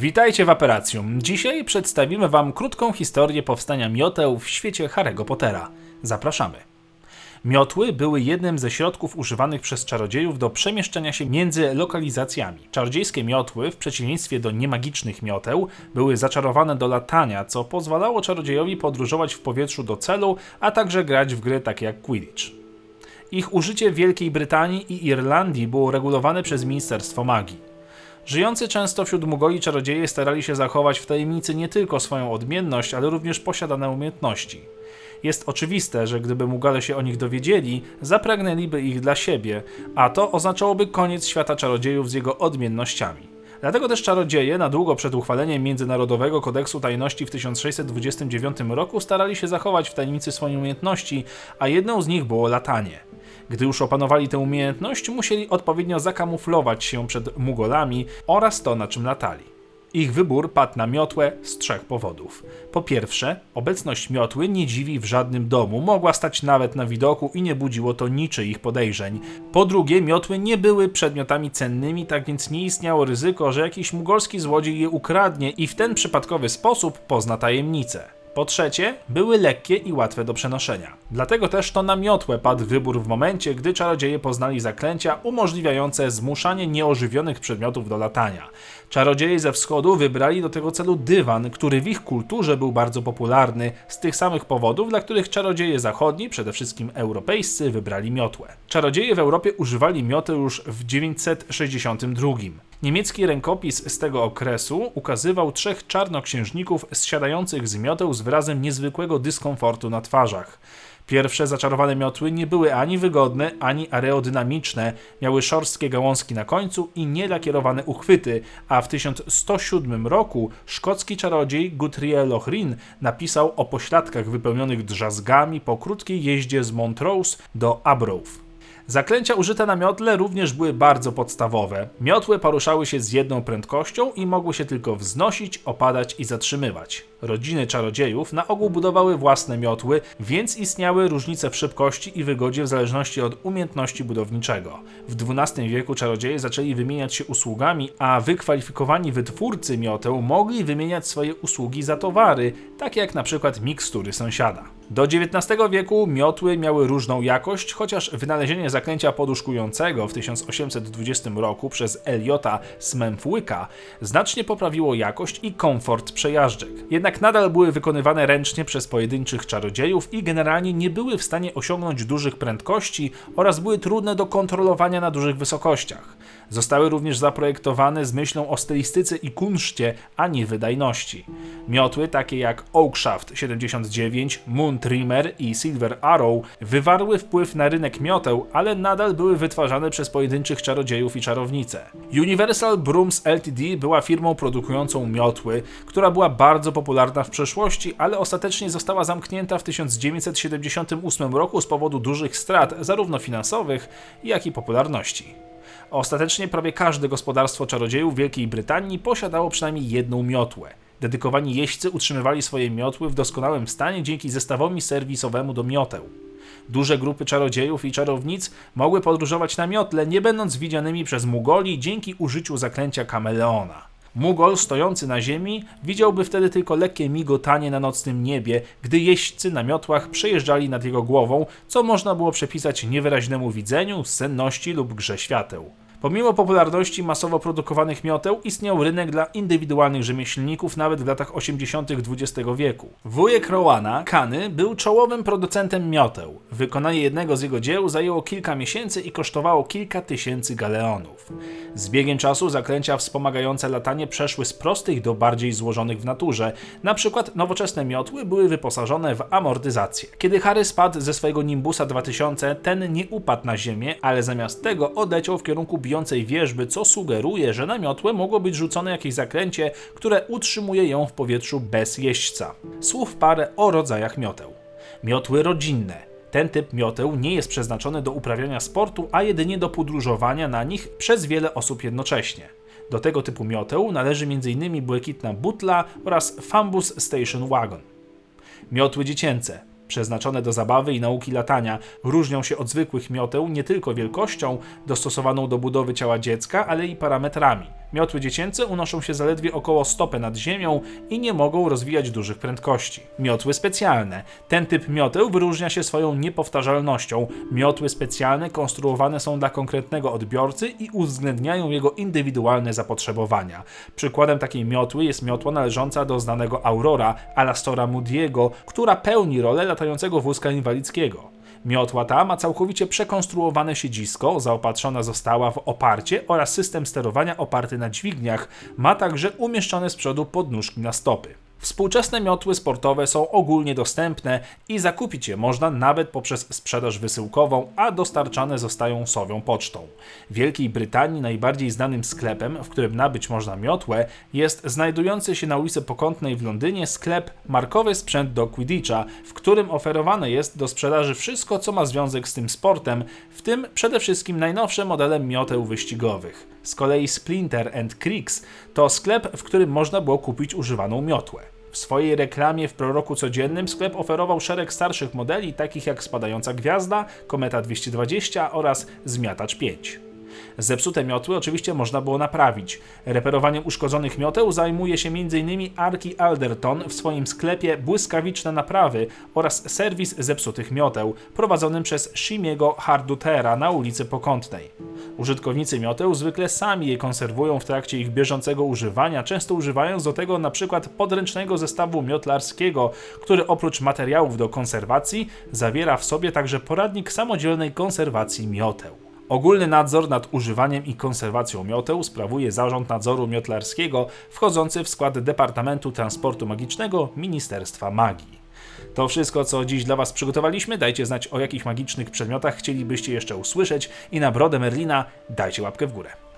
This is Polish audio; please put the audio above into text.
Witajcie w Aperacjum. Dzisiaj przedstawimy Wam krótką historię powstania mioteł w świecie Harry'ego Pottera. Zapraszamy. Miotły były jednym ze środków używanych przez czarodziejów do przemieszczania się między lokalizacjami. Czarodziejskie miotły, w przeciwieństwie do niemagicznych mioteł, były zaczarowane do latania, co pozwalało czarodziejowi podróżować w powietrzu do celu, a także grać w gry takie jak Quidditch. Ich użycie w Wielkiej Brytanii i Irlandii było regulowane przez Ministerstwo Magii. Żyjący często wśród Mugoli czarodzieje starali się zachować w tajemnicy nie tylko swoją odmienność, ale również posiadane umiejętności. Jest oczywiste, że gdyby Mugale się o nich dowiedzieli, zapragnęliby ich dla siebie, a to oznaczałoby koniec świata czarodziejów z jego odmiennościami. Dlatego też czarodzieje na długo przed uchwaleniem Międzynarodowego Kodeksu Tajności w 1629 roku starali się zachować w tajemnicy swoje umiejętności, a jedną z nich było latanie. Gdy już opanowali tę umiejętność, musieli odpowiednio zakamuflować się przed Mugolami oraz to, na czym latali. Ich wybór padł na miotłę z trzech powodów. Po pierwsze, obecność miotły nie dziwi w żadnym domu, mogła stać nawet na widoku i nie budziło to niczyich podejrzeń. Po drugie, miotły nie były przedmiotami cennymi, tak więc nie istniało ryzyko, że jakiś mugolski złodziej je ukradnie i w ten przypadkowy sposób pozna tajemnicę. Po trzecie, były lekkie i łatwe do przenoszenia. Dlatego też to na miotłę padł wybór w momencie, gdy czarodzieje poznali zaklęcia umożliwiające zmuszanie nieożywionych przedmiotów do latania. Czarodzieje ze wschodu wybrali do tego celu dywan, który w ich kulturze był bardzo popularny, z tych samych powodów, dla których czarodzieje zachodni, przede wszystkim europejscy, wybrali miotłę. Czarodzieje w Europie używali mioty już w 962. Niemiecki rękopis z tego okresu ukazywał trzech czarnoksiężników zsiadających z mioteł z wyrazem niezwykłego dyskomfortu na twarzach. Pierwsze zaczarowane miotły nie były ani wygodne, ani aerodynamiczne, miały szorstkie gałązki na końcu i nielakierowane uchwyty, a w 1107 roku szkocki czarodziej Guthrie Lochrin napisał o pośladkach wypełnionych drzazgami po krótkiej jeździe z Montrose do Arbroath. Zaklęcia użyte na miotle również były bardzo podstawowe. Miotły poruszały się z jedną prędkością i mogły się tylko wznosić, opadać i zatrzymywać. Rodziny czarodziejów na ogół budowały własne miotły, więc istniały różnice w szybkości i wygodzie w zależności od umiejętności budowniczego. W XII wieku czarodzieje zaczęli wymieniać się usługami, a wykwalifikowani wytwórcy mioteł mogli wymieniać swoje usługi za towary, takie jak na przykład mikstury sąsiada. Do XIX wieku miotły miały różną jakość, chociaż wynalezienie zaklęcia poduszkującego w 1820 roku przez Eliota Smemfłyka znacznie poprawiło jakość i komfort przejażdżek. Jednak nadal były wykonywane ręcznie przez pojedynczych czarodziejów i generalnie nie były w stanie osiągnąć dużych prędkości oraz były trudne do kontrolowania na dużych wysokościach. Zostały również zaprojektowane z myślą o stylistyce i kunszcie, a nie wydajności. Miotły takie jak Oakshaft 79, Moon Trimmer i Silver Arrow wywarły wpływ na rynek mioteł, ale nadal były wytwarzane przez pojedynczych czarodziejów i czarownice. Universal Brooms Ltd była firmą produkującą miotły, która była bardzo popularna w przeszłości, ale ostatecznie została zamknięta w 1978 roku z powodu dużych strat, zarówno finansowych, jak i popularności. Ostatecznie prawie każde gospodarstwo czarodziejów Wielkiej Brytanii posiadało przynajmniej jedną miotłę. Dedykowani jeźdźcy utrzymywali swoje miotły w doskonałym stanie dzięki zestawowi serwisowemu do mioteł. Duże grupy czarodziejów i czarownic mogły podróżować na miotle, nie będąc widzianymi przez Mugoli dzięki użyciu zaklęcia kameleona. Mugol stojący na ziemi widziałby wtedy tylko lekkie migotanie na nocnym niebie, gdy jeźdźcy na miotłach przejeżdżali nad jego głową, co można było przepisać niewyraźnemu widzeniu, senności lub grze świateł. Pomimo popularności masowo produkowanych mioteł, istniał rynek dla indywidualnych rzemieślników nawet w latach 80. XX wieku. Wujek Rowana, Kany, był czołowym producentem mioteł. Wykonanie jednego z jego dzieł zajęło kilka miesięcy i kosztowało kilka tysięcy galeonów. Z biegiem czasu zaklęcia wspomagające latanie przeszły z prostych do bardziej złożonych w naturze. Na przykład nowoczesne miotły były wyposażone w amortyzację. Kiedy Harry spadł ze swojego Nimbusa 2000, ten nie upadł na ziemię, ale zamiast tego odleciał w kierunku bijącej wierzby, co sugeruje, że na miotłę mogło być rzucone jakieś zaklęcie, które utrzymuje ją w powietrzu bez jeźdźca. Słów parę o rodzajach mioteł. Miotły rodzinne. Ten typ mioteł nie jest przeznaczony do uprawiania sportu, a jedynie do podróżowania na nich przez wiele osób jednocześnie. Do tego typu mioteł należy m.in. błękitna butla oraz Fambus Station Wagon. Miotły dziecięce przeznaczone do zabawy i nauki latania, różnią się od zwykłych mioteł nie tylko wielkością dostosowaną do budowy ciała dziecka, ale i parametrami. Miotły dziecięce unoszą się zaledwie około stopę nad ziemią i nie mogą rozwijać dużych prędkości. Miotły specjalne. Ten typ mioteł wyróżnia się swoją niepowtarzalnością. Miotły specjalne konstruowane są dla konkretnego odbiorcy i uwzględniają jego indywidualne zapotrzebowania. Przykładem takiej miotły jest miotła należąca do znanego Aurora Alastora Moody'ego, która pełni rolę latającego wózka inwalidzkiego. Miotła ta ma całkowicie przekonstruowane siedzisko, zaopatrzona została w oparcie oraz system sterowania oparty na dźwigniach, ma także umieszczone z przodu podnóżki na stopy. Współczesne miotły sportowe są ogólnie dostępne i zakupić je można nawet poprzez sprzedaż wysyłkową, a dostarczane zostają sowią pocztą. W Wielkiej Brytanii najbardziej znanym sklepem, w którym nabyć można miotłę, jest znajdujący się na ulicy Pokątnej w Londynie sklep Markowy Sprzęt do Quidditcha, w którym oferowane jest do sprzedaży wszystko, co ma związek z tym sportem, w tym przede wszystkim najnowsze modele mioteł wyścigowych. Z kolei Splinter and Creeks to sklep, w którym można było kupić używaną miotłę. W swojej reklamie w proroku codziennym sklep oferował szereg starszych modeli, takich jak Spadająca Gwiazda, Kometa 220 oraz Zmiatacz 5. Zepsute miotły oczywiście można było naprawić. Reperowaniem uszkodzonych mioteł zajmuje się m.in. Arki Alderton w swoim sklepie Błyskawiczne Naprawy oraz serwis zepsutych mioteł, prowadzonym przez Shimiego Hardutera na ulicy Pokątnej. Użytkownicy mioteł zwykle sami je konserwują w trakcie ich bieżącego używania, często używając do tego przykład podręcznego zestawu miotlarskiego, który oprócz materiałów do konserwacji zawiera w sobie także poradnik samodzielnej konserwacji mioteł. Ogólny nadzór nad używaniem i konserwacją mioteł sprawuje Zarząd Nadzoru Miotlarskiego wchodzący w skład Departamentu Transportu Magicznego Ministerstwa Magii. To wszystko, co dziś dla Was przygotowaliśmy. Dajcie znać, o jakich magicznych przedmiotach chcielibyście jeszcze usłyszeć i na brodę Merlina dajcie łapkę w górę.